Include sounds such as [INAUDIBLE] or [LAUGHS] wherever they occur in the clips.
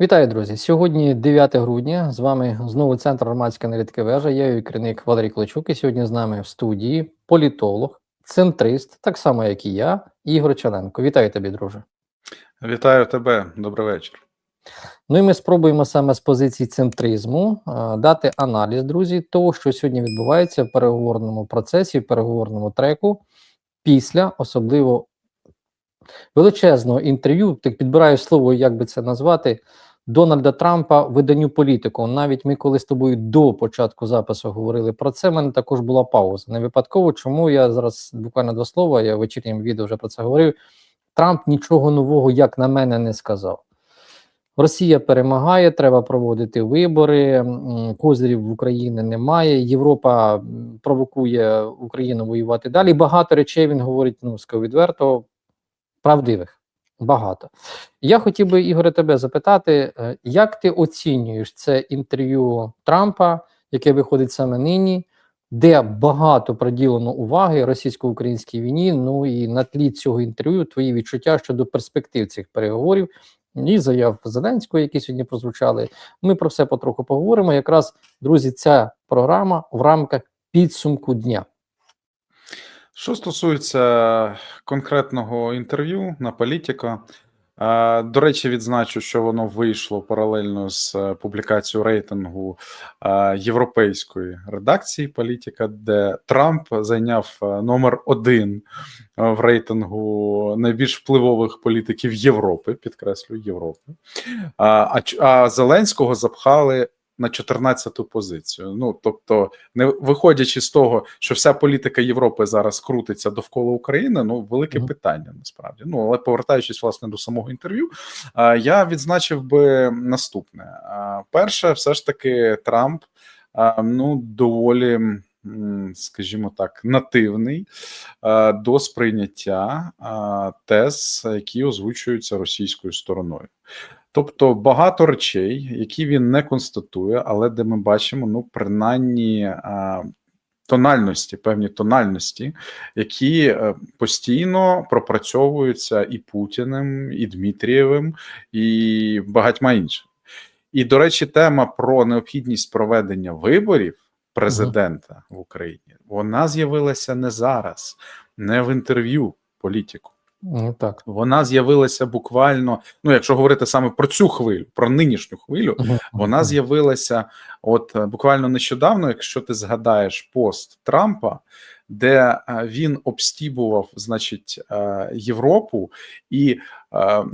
Вітаю, друзі! Сьогодні 9 грудня. З вами знову центр громадської аналітики вежа. Я її керівник Валерій Кличук. І сьогодні з нами в студії політолог, центрист, так само як і я, Ігор Чаленко. Вітаю тебе, друже. Вітаю тебе, добрий вечір. Ну і ми спробуємо саме з позиції центризму а, дати аналіз, друзі, того, що сьогодні відбувається в переговорному процесі, в переговорному треку, після особливо величезного інтерв'ю. Так підбираю слово, як би це назвати. Дональда Трампа виданню політику. Навіть ми, коли з тобою до початку запису говорили про це, в мене також була пауза. Не випадково, чому я зараз буквально до слова, я в вечірнім відео вже про це говорив. Трамп нічого нового, як на мене, не сказав. Росія перемагає, треба проводити вибори. Козирів в Україні немає. Європа провокує Україну воювати далі. Багато речей він говорить, ну відверто, правдивих. Багато. Я хотів би, Ігоре, тебе запитати, е, як ти оцінюєш це інтерв'ю Трампа, яке виходить саме нині, де багато приділено уваги російсько-українській війні. Ну і на тлі цього інтерв'ю твої відчуття щодо перспектив цих переговорів і заяв Зеленського, які сьогодні прозвучали. Ми про все потроху поговоримо. Якраз, друзі, ця програма в рамках підсумку дня. Що стосується конкретного інтерв'ю на політика, е, до речі, відзначу, що воно вийшло паралельно з е, публікацією рейтингу е, європейської редакції політика, де Трамп зайняв номер один в рейтингу найбільш впливових політиків Європи, підкреслюю Європи. А Зеленського запхали на 14-ту позицію. Ну тобто, не виходячи з того, що вся політика Європи зараз крутиться довкола України. Ну, велике Мгм. питання насправді. Ну але повертаючись власне до самого інтерв'ю, я відзначив би наступне: перше, все ж таки, Трамп ну доволі. Скажімо так, нативний до сприйняття тез, які озвучуються російською стороною. Тобто багато речей, які він не констатує, але де ми бачимо, ну, принаймні тональності, певні тональності, які е, постійно пропрацьовуються і Путіним, і Дмитрієвим, і багатьма іншими. І, до речі, тема про необхідність проведення виборів президента в Україні вона з'явилася не зараз, не в інтерв'ю політику. Ну, так. Вона з'явилася буквально, ну якщо говорити саме про цю хвилю, про нинішню хвилю, вона з'явилася от е, буквально нещодавно, якщо ти згадаєш пост Трампа, де е, він обстібував, значить, е, Європу, і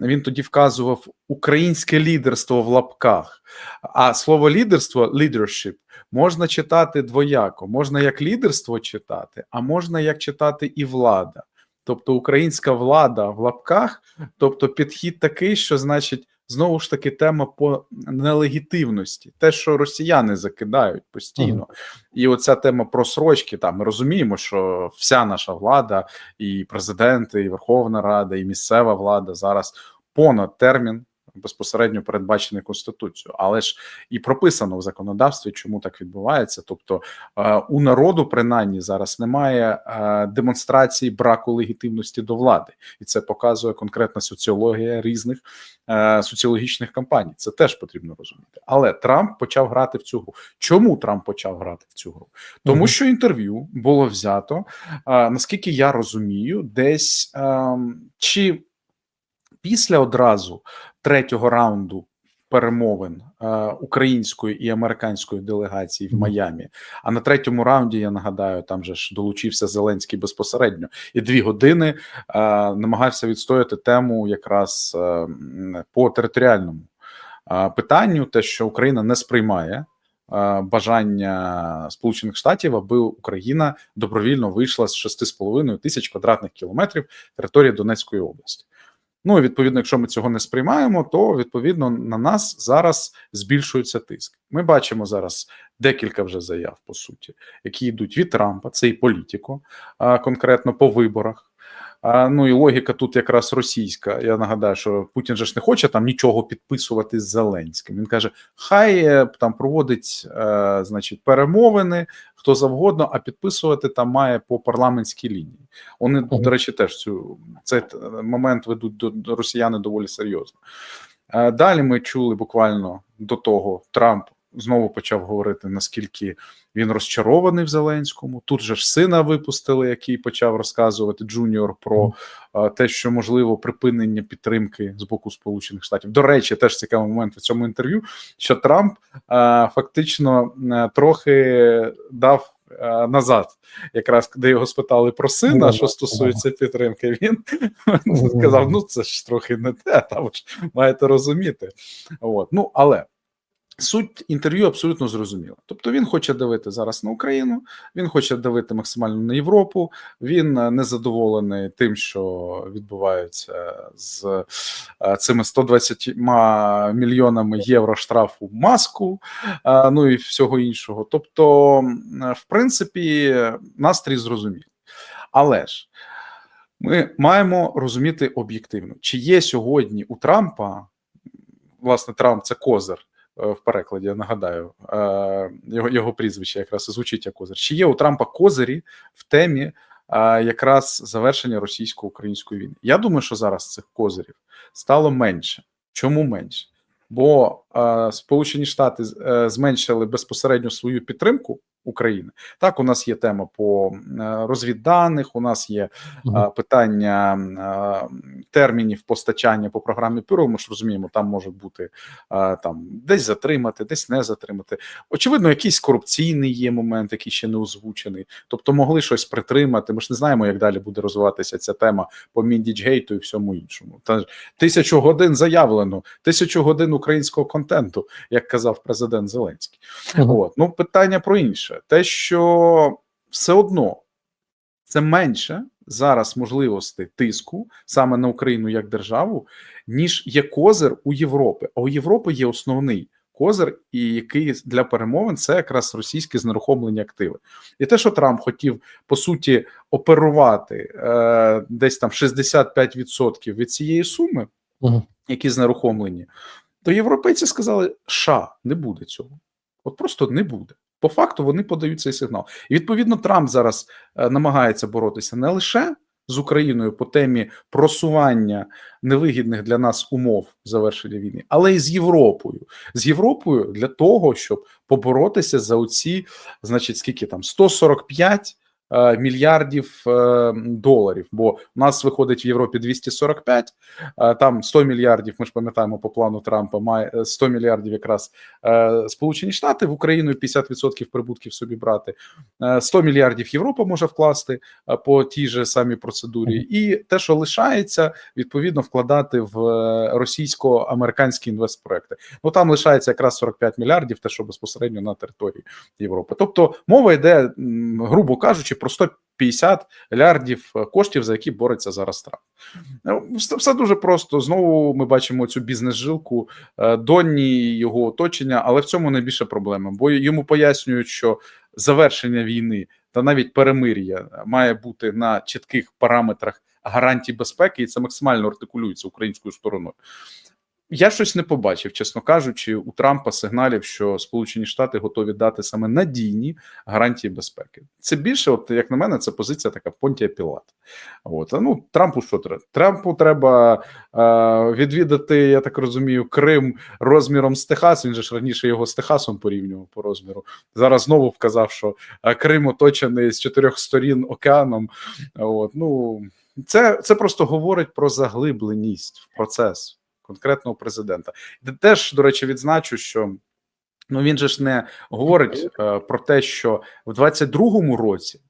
він тоді вказував українське лідерство в лапках. А слово лідерство leadership, можна читати двояко. Можна як лідерство читати, а можна як читати і влада. Тобто українська влада в лапках, тобто підхід такий, що значить. Знову ж таки, тема по нелегітимності, те, що росіяни закидають постійно, і оця тема просрочки. Там ми розуміємо, що вся наша влада, і президенти, і Верховна Рада, і місцева влада зараз понад термін безпосередньо передбачений конституцією, але ж і прописано в законодавстві, чому так відбувається. Тобто е, у народу, принаймні, зараз немає е, демонстрації браку легітимності до влади, і це показує конкретна соціологія різних е, соціологічних кампаній. Це теж потрібно розуміти. Але Трамп почав грати в цю гру. Чому Трамп почав грати в цю гру? Тому Мгм. що інтерв'ю було взято, наскільки я розумію, десь ем, чи після одразу третього раунду перемовин е, української і американської делегації в. Майамі. А на третьому раунді я нагадаю, там же ж долучився Зеленський безпосередньо і дві години е, намагався відстояти тему якраз е, по територіальному е, питанню, те, що Україна не сприймає. Бажання Сполучених Штатів, аби Україна добровільно вийшла з 6,5 тисяч квадратних кілометрів території Донецької області. Ну відповідно, якщо ми цього не сприймаємо, то відповідно на нас зараз збільшується тиск. Ми бачимо зараз декілька вже заяв, по суті, які йдуть від Трампа, це і політико, конкретно по виборах. А, ну і логіка тут якраз російська. Я нагадаю, що Путін же ж не хоче там нічого підписувати з Зеленським. Він каже: хай е, там проводить, е, значить, перемовини хто завгодно, а підписувати там має по парламентській лінії. Вони, Мгм. до речі, теж цю цей момент ведуть до, до росіяни доволі серйозно. Е, Далі ми чули буквально до того Трамп знову почав говорити, наскільки він розчарований в Зеленському. Тут же ж сина випустили, який почав розказувати Джуніор про е, те, що можливо припинення підтримки з боку Сполучених Штатів. До речі, теж цікавий момент в цьому інтерв'ю, що Трамп фактично трохи дав. Назад, якраз де його спитали про сина, що стосується підтримки, він сказав: ну це ж трохи не те, там ж маєте розуміти. От. Ну але суть інтерв'ю абсолютно зрозуміла. Тобто він хоче давити зараз на Україну, він хоче давити максимально на Європу. Він е, незадоволений тим, що відбувається з е, цими 120 мільйонами євро штрафу маску, е, ну і всього іншого. Тобто, в принципі, настрій зрозумілий. Але ж ми маємо розуміти об'єктивно, чи є сьогодні у Трампа, власне, Трамп це козир в перекладі, я нагадаю, е, його, його прізвище якраз звучить як козир. Чи є у Трампа козирі в темі е, якраз завершення російсько-української війни? Я думаю, що зараз цих козирів стало менше. Чому менше? Бо е, Сполучені Штати е, зменшили безпосередньо свою підтримку України. Так, у нас є тема по е, розвідданих, у нас є е, питання е, термінів постачання по програмі ПЮРО. Ми ж розуміємо, там може бути там десь затримати, десь не затримати. Очевидно, якийсь корупційний є момент, який ще не озвучений. Тобто могли щось притримати. Ми ж не знаємо, як далі буде розвиватися ця тема по Міндічгейту і всьому іншому. Та тисячу годин заявлено, тисячу годин українського контенту, як казав президент Зеленський. От ну питання про інше: те, що все одно це менше зараз можливостей тиску саме на Україну як державу, ніж є козир у Європи. А у Європи є основний козир, і який для перемовин це якраз російське знерухомлені активи. І те, що Трамп хотів по суті оперувати е, десь там 65% від цієї суми, Мгм. які знерухомлені, то європейці сказали: ша, не буде цього. От просто не буде. По факту вони подають цей сигнал. І відповідно Трамп зараз е, намагається боротися не лише з Україною по темі просування невигідних для нас умов завершення війни, але й з Європою. З Європою для того, щоб поборотися за оці, значить, скільки там 145 е, мільярдів е, доларів. Бо у нас виходить в Європі 245, е, там 100 мільярдів. Ми ж пам'ятаємо по плану Трампа. Має е, 100 мільярдів якраз е, Сполучені Штати в Україну 50% прибутків собі брати. Е, 100 мільярдів Європа може вкласти е, по тій же самій процедурі, і те, що лишається, відповідно вкладати в е, російсько-американські інвестпроекти. Ну там лишається якраз 45 мільярдів, те, що безпосередньо на території Європи. Тобто мова йде, грубо кажучи, про 150 мільярдів е, коштів, за які бореться зараз Трамп. Ну, Все, дуже просто. Знову ми бачимо цю бізнес-жилку е, Донні його оточення, але в цьому найбільша проблема, бо йому пояснюють, що завершення війни та навіть перемир'я має бути на чітких параметрах гарантій безпеки, і це максимально артикулюється українською стороною. Я щось не побачив, чесно кажучи, у Трампа сигналів, що Сполучені Штати готові дати саме надійні гарантії безпеки. Це більше, от як на мене, це позиція така Понтія Пілат. От ну Трампу що треба? Трампу треба е, відвідати, я так розумію, Крим розміром з Техас. Він же ж раніше його з Техасом порівнював по розміру. Зараз знову вказав, що е, Крим оточений з чотирьох сторін океаном. От ну це, це просто говорить про заглибленість в процес конкретного президента. Де Теж, до речі, відзначу, що ну він же ж не говорить е, про те, що в 22-му році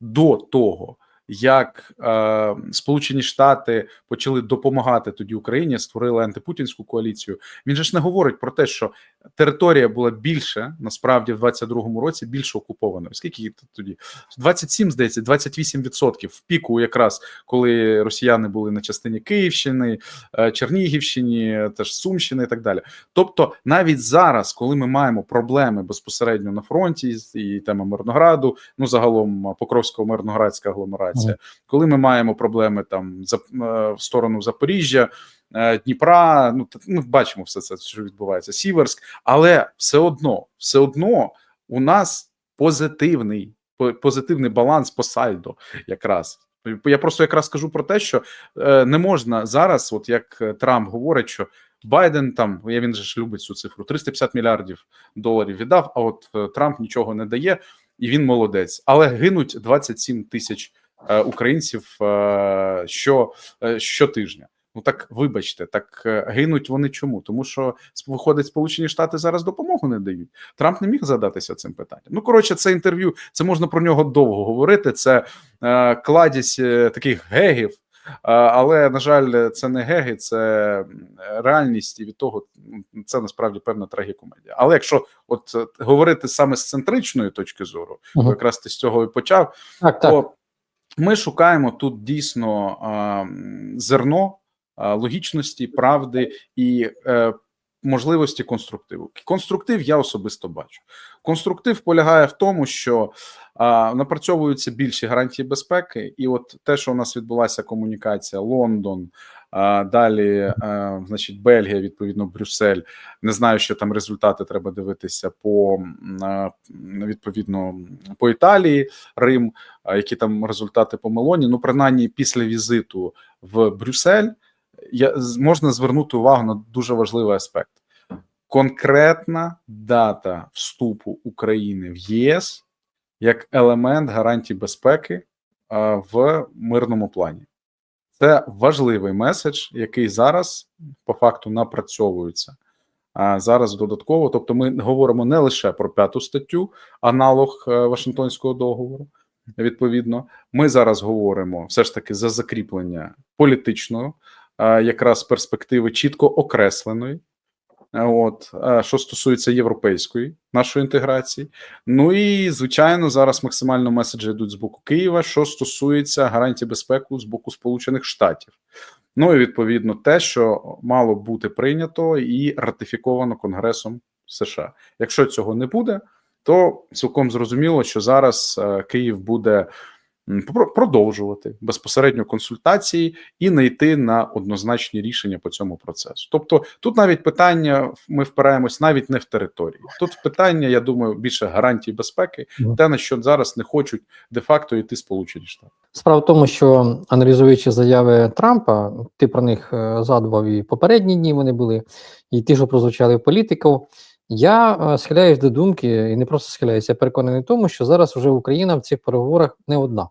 до того. Як е, Сполучені Штати почали допомагати тоді Україні, створили антипутінську коаліцію. Він же ж не говорить про те, що територія була більше насправді в 22-му році більше окупованою. Скільки їх тоді 27, здається, 28% в піку, якраз коли росіяни були на частині Київщини, е, Чернігівщині, теж Сумщини і так далі. Тобто, навіть зараз, коли ми маємо проблеми безпосередньо на фронті, і тема Мирнограду, ну загалом Покровсько мирноградська агломерація, Мгм. коли ми маємо проблеми там за е, в сторону Запоріжжя. Е, Дніпра, ну ну бачимо все це, що відбувається. Сіверськ, але все одно, все одно у нас позитивний по- позитивний баланс по сальдо, якраз. Я просто якраз скажу про те, що е, не можна зараз, от як Трамп говорить, що Байден там я він же ж любить цю цифру 350 мільярдів доларів віддав. А от е, Трамп нічого не дає, і він молодець. Але гинуть 27 тисяч українців що, щотижня. Ну так вибачте, так е, гинуть вони чому? Тому що виходить, Сполучені Штати зараз допомогу не дають. Трамп не міг задатися цим питанням. Ну коротше, це інтерв'ю. Це можна про нього довго говорити. Це е, кладість е, таких гегів. Е, Але на жаль, це не геги, це реальність, і від того це насправді певна трагікомедія. Але якщо от е, говорити саме з центричної точки зору, Мгм. якраз ти з цього і почав, Так, так. то ми шукаємо тут дійсно а, зерно логічності, правди і е, можливості конструктиву. Конструктив я особисто бачу. Конструктив полягає в тому, що а, напрацьовуються більші гарантії безпеки, і от те, що у нас відбулася комунікація, Лондон. Далі, е, значить, Бельгія, відповідно, Брюссель. Не знаю, що там результати треба дивитися по е, відповідно по Італії, Рим, які там результати по Мелоні. Ну, принаймні, після візиту в Брюссель я, можна звернути увагу на дуже важливий аспект: конкретна дата вступу України в ЄС як елемент гарантій безпеки в мирному плані. Це важливий меседж, який зараз по факту напрацьовується. А зараз додатково, тобто, ми говоримо не лише про п'яту статтю, аналог е, Вашингтонського договору. Відповідно, ми зараз говоримо все ж таки за закріплення політичного, якраз перспективи чітко окресленої. От що стосується європейської нашої інтеграції, ну і звичайно, зараз максимально меседжі йдуть з боку Києва, що стосується гарантій безпеки з боку Сполучених Штатів. Ну і відповідно те, що мало бути прийнято і ратифіковано Конгресом США. Якщо цього не буде, то цілком зрозуміло, що зараз е, Київ буде продовжувати безпосередньо консультації і не йти на однозначні рішення по цьому процесу. Тобто, тут навіть питання ми впираємось навіть не в території. Тут питання, я думаю, більше гарантій безпеки, те на що зараз не хочуть де-факто йти Сполучені Штати. Справа в тому, що аналізуючи заяви Трампа, ти про них е, згадував і попередні дні вони були, і ті, що прозвучали в політику. Я е, схиляюсь до думки, і не просто схиляюся, я переконаний в тому, що зараз вже Україна в цих переговорах не одна.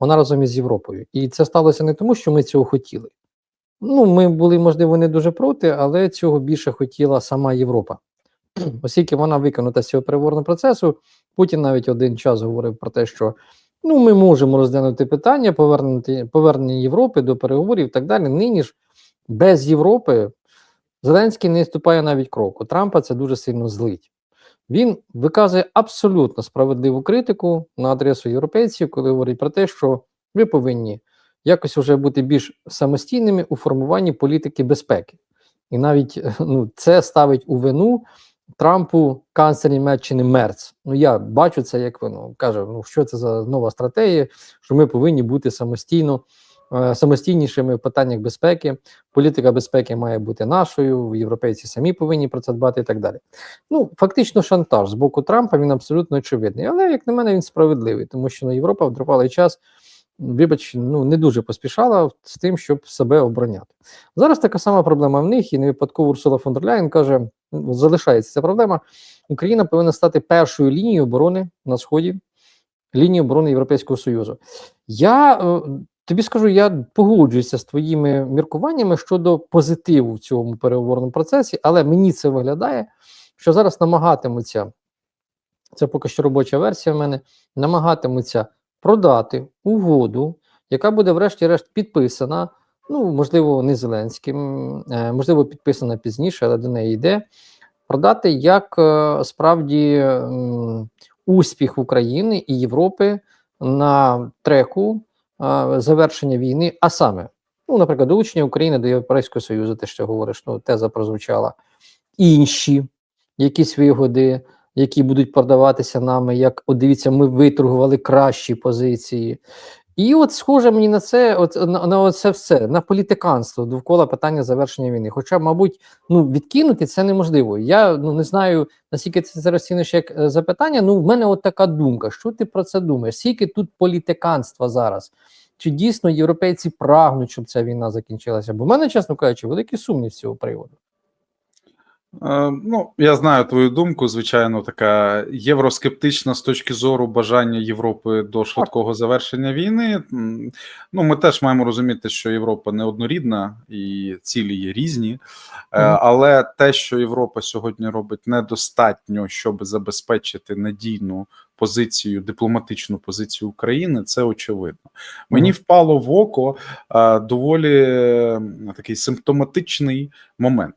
Вона разом із Європою. І це сталося не тому, що ми цього хотіли. Ну, ми були, можливо, не дуже проти, але цього більше хотіла сама Європа. [CLEARS THROAT] Оскільки вона виконута з цього переговорного процесу, Путін навіть один час говорив про те, що ну, ми можемо розглянути питання повернути, повернення Європи до переговорів і так далі. Нині ж без Європи Зеленський не ступає навіть кроку. Трампа це дуже сильно злить. Він виказує абсолютно справедливу критику на адресу європейців, коли говорить про те, що ви повинні якось вже бути більш самостійними у формуванні політики безпеки. І навіть ну, це ставить у вину Трампу канцлер Німеччини Мерц. Ну я бачу це як вину. Каже: ну що це за нова стратегія, що ми повинні бути самостійно, е, самостійнішими в питаннях безпеки. Політика безпеки має бути нашою. Європейці самі повинні про це дбати і так далі. Ну фактично, шантаж з боку Трампа він абсолютно очевидний. Але як на мене, він справедливий, тому що ну, Європа в тривалий час. Вибач, ну не дуже поспішала з тим, щоб себе обороняти. Зараз така сама проблема в них, і не випадково Урсула фон дер Ляєн каже: ну, залишається ця проблема. Україна повинна стати першою лінією оборони на сході, лінією оборони Європейського Союзу. Я е, тобі скажу, я погоджуюся з твоїми міркуваннями щодо позитиву в цьому переговорному процесі, але мені це виглядає, що зараз намагатимуться. Це поки що робоча версія в мене, намагатимуться продати угоду, яка буде, врешті-решт, підписана. Ну, можливо, не Зеленським, е, можливо, підписана пізніше, але до неї йде. Продати як е, справді успіх України і Європи на треку завершення війни, а саме, ну, наприклад, долучення України до Європейського Союзу, те, що говориш, ну, теза прозвучала, інші якісь вигоди, які будуть продаватися нами, як от дивіться, ми виторгували кращі позиції. І от схоже мені на це, от на, на це все, на політиканство довкола питання завершення війни. Хоча, мабуть, ну відкинути це неможливо. Я ну не знаю наскільки це зараз ціниш як е, запитання. Ну, в мене от така думка. Що ти про це думаєш? Скільки тут політиканства зараз? Чи дійсно європейці прагнуть, щоб ця війна закінчилася? Бо в мене, чесно кажучи, великий сумнів з цього приводу. Е, Ну, я знаю твою думку. Звичайно, така євроскептична з точки зору бажання Європи до швидкого завершення війни. Ну, ми теж маємо розуміти, що Європа не однорідна і цілі є різні. Е, Але те, що Європа сьогодні робить, недостатньо, щоб забезпечити надійну позицію, дипломатичну позицію України, це очевидно. Мені впало в око е, доволі такий симптоматичний момент.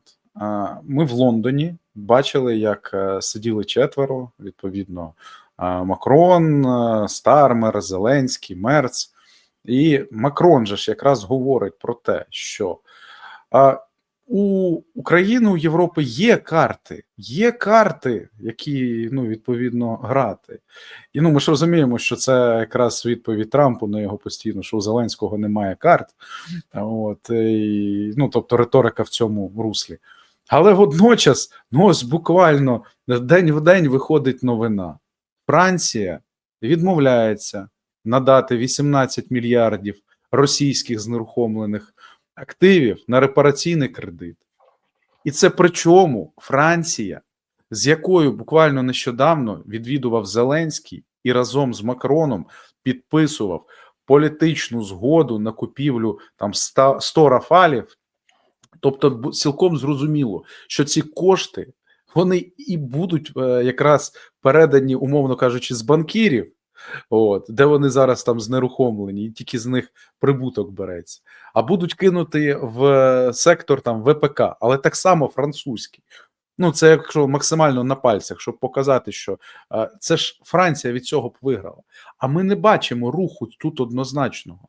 Ми в Лондоні бачили, як е, сиділи четверо, відповідно, Макрон, е, Стармер, Зеленський, Мерц. І Макрон же ж якраз говорить про те, що у України, у Європи є карти, є карти, які ну, відповідно грати. І ну, ми ж розуміємо, що це якраз відповідь Трампу на його постійно, що у Зеленського немає карт. От, і, ну, тобто риторика в цьому руслі. Але водночас, ну ось буквально день в день виходить новина. Франція відмовляється надати 18 мільярдів російських знерухомлених активів на репараційний кредит. І це причому Франція, з якою буквально нещодавно відвідував Зеленський і разом з Макроном підписував політичну згоду на купівлю там 100, 100 рафалів. Тобто, цілком зрозуміло, що ці кошти вони і будуть е, якраз передані, умовно кажучи, з банкірів, от де вони зараз там знерухомлені, і тільки з них прибуток береться, а будуть кинути в е, сектор там ВПК, але так само французький. Ну, це якщо максимально на пальцях, щоб показати, що е, це ж Франція від цього б виграла. А ми не бачимо руху тут однозначного.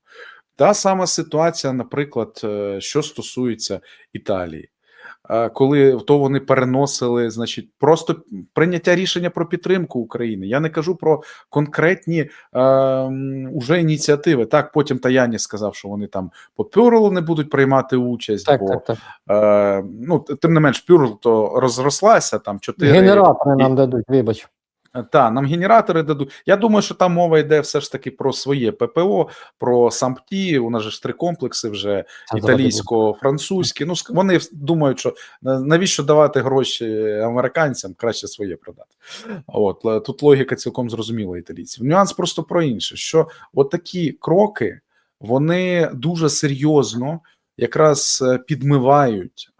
Та сама ситуація, наприклад, е, що стосується Італії. Коли то вони переносили, значить, просто прийняття рішення про підтримку України. Я не кажу про конкретні е, уже ініціативи. Так, потім Таяні сказав, що вони там по Пюрлу не будуть приймати участь, Так, бо так, так. е, ну тим не менш, Пюрл то розрослася там чотири Генератори нам дадуть, вибач. Та нам генератори дадуть. Я думаю, що там мова йде все ж таки про своє ППО, про САМПТІ. У нас же ж три комплекси вже італійсько-французькі. Ну вони думають, що навіщо давати гроші американцям, краще своє продати. От тут логіка цілком зрозуміла італійців. Нюанс просто про інше: що от такі кроки вони дуже серйозно. Якраз е, підмивають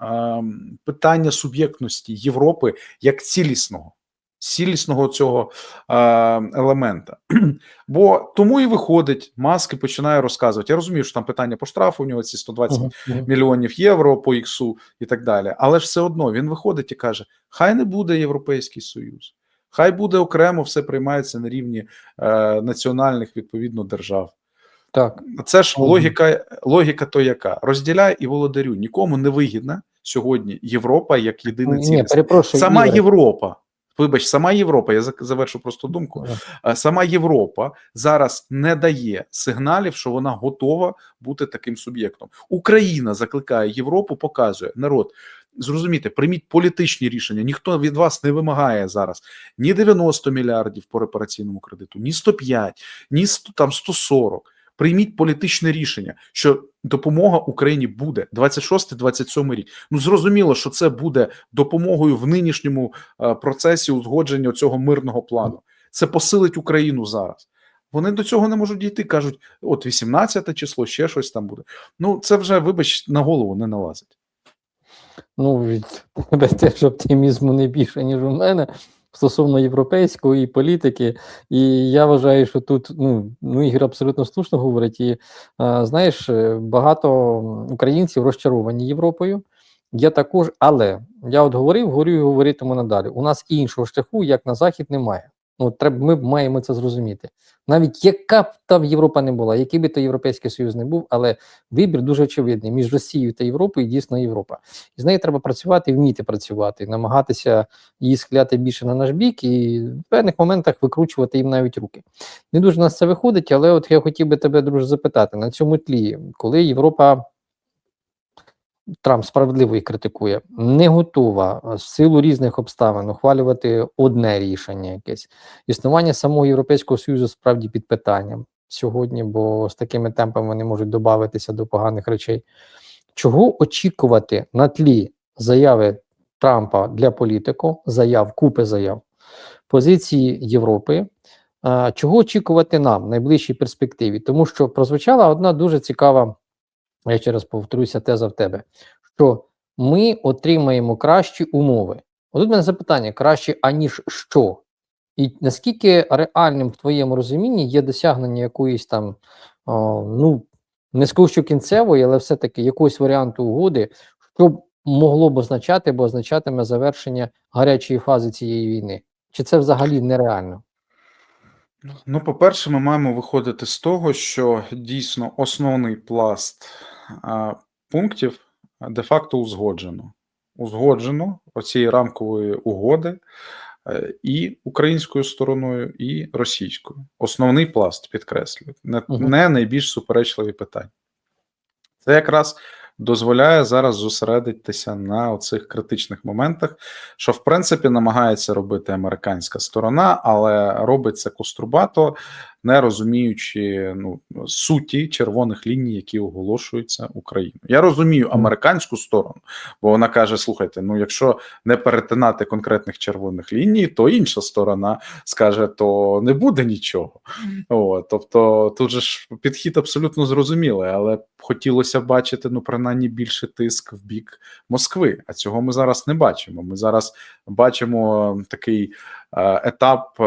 питання суб'єктності Європи як цілісного цілісного цього е, елемента. [CLEARS THROAT] Бо тому і виходить, маски починає розказувати. Я розумію, що там питання по штрафу, у нього ці 120 Мгм, мгм. мільйонів євро по іксу і так далі. Але ж все одно він виходить і каже: хай не буде Європейський Союз, хай буде окремо, все приймається на рівні е, національних відповідно держав. Так. Це ж логіка, логіка то яка розділяй і володарю. Нікому не вигідна сьогодні Європа як єдине цілісне. Сама. Європа. Вибач, сама Європа, я завершу просто думку. Е, Сама Європа зараз не дає сигналів, що вона готова бути таким суб'єктом. Україна закликає Європу, показує народ. Зрозумійте, прийміть політичні рішення. Ніхто від вас не вимагає зараз ні 90 мільярдів по репараційному кредиту, ні 105, ні 100, там 140. Прийміть політичне рішення, що допомога Україні буде 26-27 рік. Ну зрозуміло, що це буде допомогою в нинішньому е, процесі узгодження цього мирного плану. Це посилить Україну зараз. Вони до цього не можуть дійти. кажуть, от 18 число, ще щось там буде. Ну це вже, вибач, на голову не налазить. Ну, від [LAUGHS] тебе теж оптимізму не більше, ніж у мене стосовно європейської політики. І я вважаю, що тут ну, ну Ігор абсолютно слушно говорить. І а, знаєш, е, багато українців розчаровані Європою. Я також, але я от говорив, говорю і говоритиму надалі. У нас іншого шляху, як на захід, немає. Ну, треба, ми маємо це зрозуміти. Навіть яка б там Європа не була, який би то Європейський Союз не був, але вибір дуже очевидний між Росією та Європою, дійсно Європа. І з нею треба працювати, вміти працювати, намагатися її схиляти більше на наш бік і в певних моментах викручувати їм навіть руки. Не дуже нас це виходить, але от я хотів би тебе, друже, запитати на цьому тлі, коли Європа. Трамп справедливо їх критикує, не готова в силу різних обставин ухвалювати одне рішення якесь. Існування самого Європейського Союзу справді під питанням сьогодні, бо з такими темпами вони можуть додатися до поганих речей. Чого очікувати на тлі заяви Трампа для політику, заяв, купи заяв, позиції Європи. Чого очікувати нам в найближчій перспективі? Тому що прозвучала одна дуже цікава, я ще раз повторюся, теза в тебе, що ми отримаємо кращі умови. Отут мене запитання: краще, аніж що? І наскільки реальним в твоєму розумінні є досягнення якоїсь там, о, ну, не скажу, що кінцевої, але все-таки якогось варіанту угоди, що могло б означати, бо означатиме завершення гарячої фази цієї війни? Чи це взагалі нереально? Ну, по-перше, ми маємо виходити з того, що дійсно основний пласт а, пунктів де-факто узгоджено. Узгоджено оцієї рамкової угоди е, і українською стороною, і російською. Основний пласт, підкреслюю, не, не найбільш суперечливі питання. Це якраз дозволяє зараз зосередитися на оцих критичних моментах, що в принципі намагається робити американська сторона, але робить це кострубато, не розуміючи ну, суті червоних ліній, які оголошуються Україною. Я розумію американську сторону, бо вона каже: слухайте, ну якщо не перетинати конкретних червоних ліній, то інша сторона скаже, то не буде нічого. О, тобто тут же ж підхід абсолютно зрозумілий, але хотілося бачити ну принаймні більше тиск в бік Москви. А цього ми зараз не бачимо. Ми зараз бачимо такий е, етап.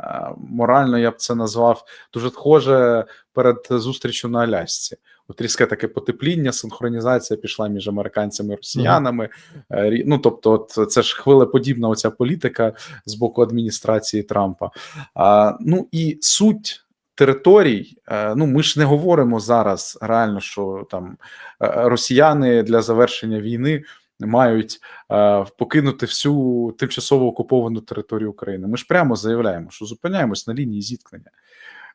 Е, Морально я б це назвав дуже схоже перед зустрічю на Алясці. От різке таке потепління, синхронізація пішла між американцями і росіянами. Е, рі- Ну тобто, от це ж хвилеподібна оця політика з боку адміністрації Трампа. А, ну і суть територій. е, Ну ми ж не говоримо зараз реально, що там росіяни для завершення війни мають е, покинути всю тимчасово окуповану територію України. Ми ж прямо заявляємо, що зупиняємось на лінії зіткнення.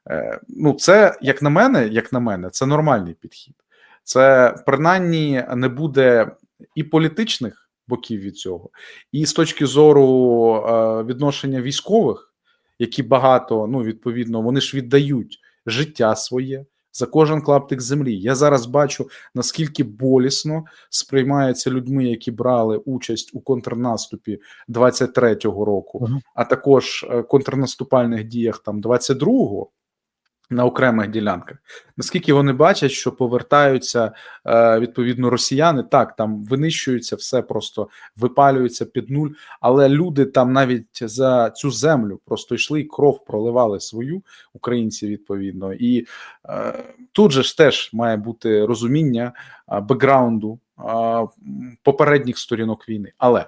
Е, Ну, це як на мене, як на мене, це нормальний підхід. Це принаймні не буде і політичних боків від цього, і з точки зору е, відношення військових, які багато, ну відповідно, вони ж віддають життя своє за кожен клаптик землі. Я зараз бачу наскільки болісно сприймається людьми, які брали участь у контрнаступі 23-го року, Мгм. а також е, контрнаступальних діях там 22-го. На окремих ділянках, наскільки вони бачать, що повертаються е, відповідно росіяни, так там винищується все, просто випалюється під нуль. Але люди там навіть за цю землю просто йшли і кров проливали свою українці відповідно. І е, тут же ж теж має бути розуміння е, бекграунду попередніх сторінок війни. Але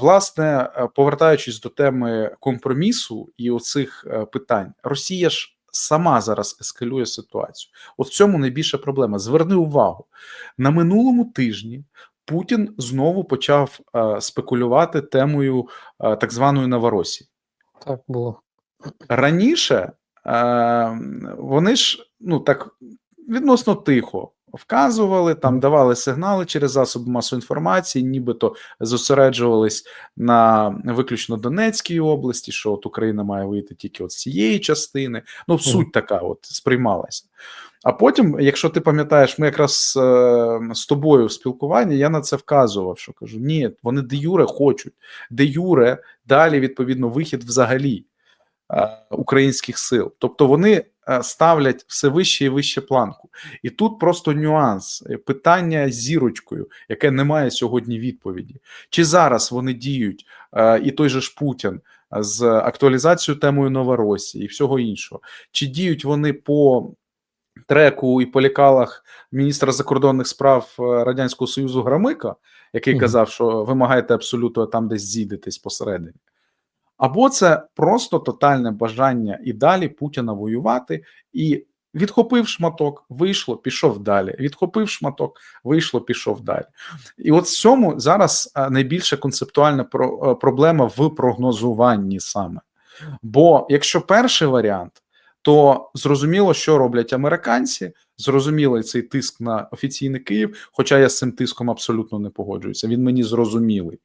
власне, повертаючись до теми компромісу і оцих питань, Росія ж. Сама зараз ескалює ситуацію. От в цьому найбільша проблема. Зверни увагу на минулому тижні. Путін знову почав е, спекулювати темою е, так званої Новоросії. Так було. Раніше е, вони ж ну так відносно тихо вказували, там давали сигнали через засоби масової інформації, нібито зосереджувались на виключно Донецькій області, що от Україна має вийти тільки от з цієї частини. Ну, суть така от сприймалася. А потім, якщо ти пам'ятаєш, ми якраз е, з тобою в спілкуванні, я на це вказував, що кажу: ні, вони де юре хочуть, де юре далі відповідно вихід взагалі е, українських сил. Тобто вони ставлять все вище і вище планку. І тут просто нюанс е, питання з зірочкою, яке не має сьогодні відповіді. Чи зараз вони діють, е, і той же ж Путін е, з актуалізацією темою Новоросії і всього іншого, чи діють вони по треку і по лікалах міністра закордонних справ е, Радянського Союзу Громика, який казав, що ви маєте абсолютно там десь зійдетесь посередині. Або це просто тотальне бажання і далі Путіна воювати, і відхопив шматок, вийшло, пішов далі. Відхопив шматок, вийшло, пішов далі. І от в цьому зараз е, найбільша концептуальна е, проблема в прогнозуванні саме. Бо якщо перший варіант, то зрозуміло, що роблять американці. Зрозумілий цей тиск на офіційний Київ, хоча я з цим тиском абсолютно не погоджуюся. Він мені зрозумілий.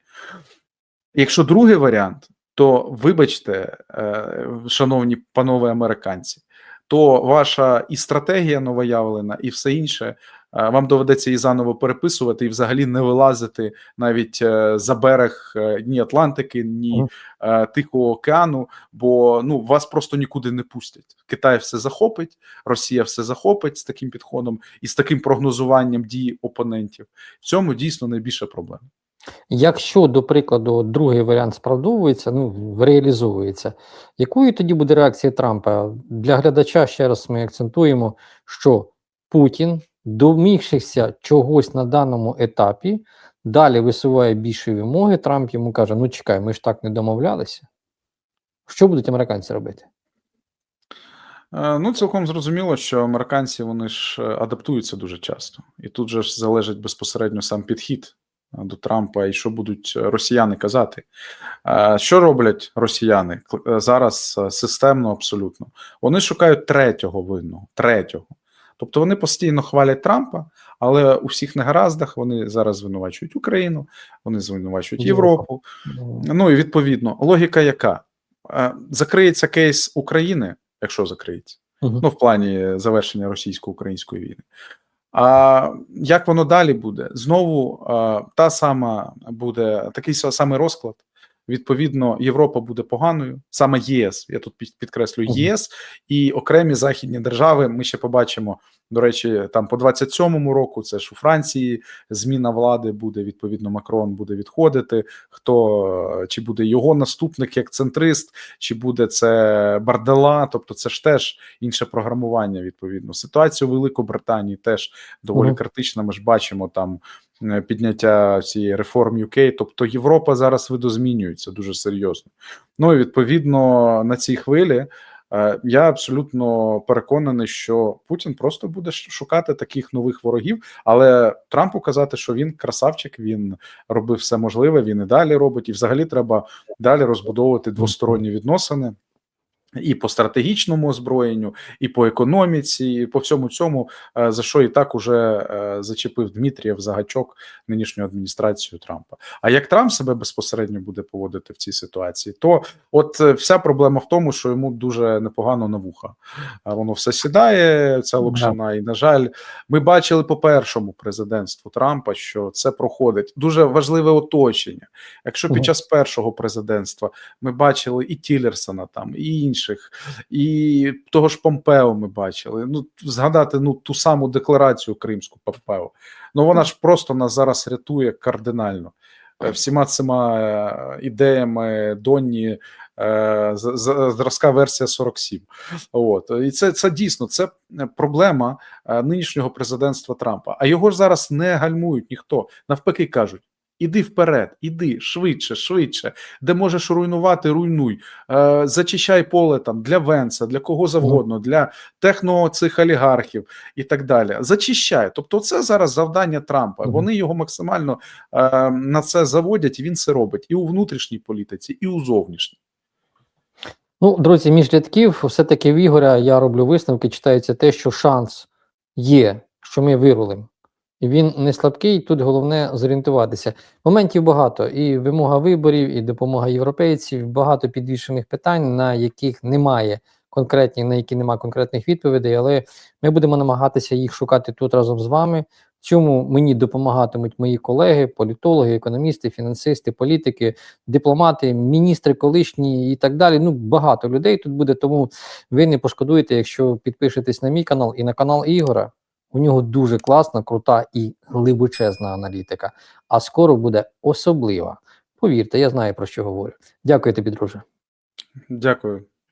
Якщо другий варіант, то вибачте, е, шановні панове американці, то ваша і стратегія новоявлена, і все інше е, вам доведеться її заново переписувати і взагалі не вилазити навіть е, за берег ні Атлантики, ні Тихого океану, бо ну вас просто нікуди не пустять. Китай все захопить, Росія все захопить з таким підходом і з таким прогнозуванням дій опонентів. В цьому дійсно найбільша проблема. Якщо, до прикладу, другий варіант справдовується, ну реалізовується, якою тоді буде реакція Трампа? Для глядача ще раз ми акцентуємо, що Путін, домігшися чогось на даному етапі, далі висуває більші вимоги. Трамп йому каже: Ну чекай, ми ж так не домовлялися. Що будуть американці робити? Е, Ну, цілком зрозуміло, що американці вони ж е, адаптуються дуже часто, і тут же ж залежить безпосередньо сам підхід до Трампа і що будуть е, росіяни казати. Е, Що роблять росіяни е, зараз е, системно абсолютно? Вони шукають третього винного, третього. Тобто вони постійно хвалять Трампа, але у всіх негараздах вони зараз звинувачують Україну, вони звинувачують Європу. Ну і відповідно, логіка яка? Е, Закриється кейс України, якщо закриється, ну в плані завершення російсько-української війни. А як воно далі буде? Знову та сама буде такий са- самий розклад. Відповідно, Європа буде поганою, саме ЄС. Я тут під- підкреслюю Мгм. ЄС і окремі західні держави. Ми ще побачимо. До речі, там по 27-му року це ж у Франції зміна влади буде. Відповідно, Макрон буде відходити. Хто е, чи буде його наступник як центрист, чи буде це Бардела? Тобто, це ж теж інше програмування. Відповідно, ситуація у Великобританії теж доволі критична. Ми ж бачимо там підняття цієї реформ UK. Тобто Європа зараз видозмінюється дуже серйозно. Ну і відповідно на цій хвилі. е, Я абсолютно переконаний, що Путін просто буде шукати таких нових ворогів, але Трампу казати, що він красавчик, він робив все можливе, він і далі робить, і взагалі треба далі розбудовувати двосторонні відносини. І по стратегічному озброєнню, і по економіці, і по всьому цьому, е, за що і так уже е, зачепив Дмитрієв за гачок нинішню адміністрацію Трампа. А як Трамп себе безпосередньо буде поводити в цій ситуації, то от е, вся проблема в тому, що йому дуже непогано на вуха. Воно все сідає, ця локшина. І на жаль, ми бачили по першому президентству Трампа, що це проходить дуже важливе оточення. Якщо під час першого президентства ми бачили і Тілерсона там, і інших, і того ж Помпео ми бачили. Ну згадати ну ту саму декларацію Кримську Помпео. Ну вона ж просто нас зараз рятує кардинально. Е, Всіма цими е, ідеями Донні е, зразка версія 47. От і це, це дійсно це проблема нинішнього президентства Трампа. А його ж зараз не гальмують ніхто. Навпаки, кажуть: іди вперед, іди швидше, швидше. Де можеш руйнувати, руйнуй. Е, зачищай поле там для Венса, для кого завгодно, для техно цих олігархів і так далі. Зачищай. Тобто, це зараз завдання Трампа. Вони його максимально е, на це заводять, і він це робить і у внутрішній політиці, і у зовнішній. Ну, друзі, між рядків, все-таки в Ігоря я роблю висновки, читається те, що шанс є, що ми вирулимо. Він не слабкий, тут головне зорієнтуватися. Моментів багато, і вимога виборів, і допомога європейців, багато підвішених питань, на яких немає конкретні, на які немає конкретних відповідей, але ми будемо намагатися їх шукати тут разом з вами. Цьому мені допомагатимуть мої колеги, політологи, економісти, фінансисти, політики, дипломати, міністри колишні і так далі. Ну, багато людей тут буде, тому ви не пошкодуєте, якщо підпишетесь на мій канал і на канал Ігора. У нього дуже класна, крута і глибочезна аналітика. А скоро буде особлива. Повірте, я знаю про що говорю. Дякую тобі, друже. Дякую.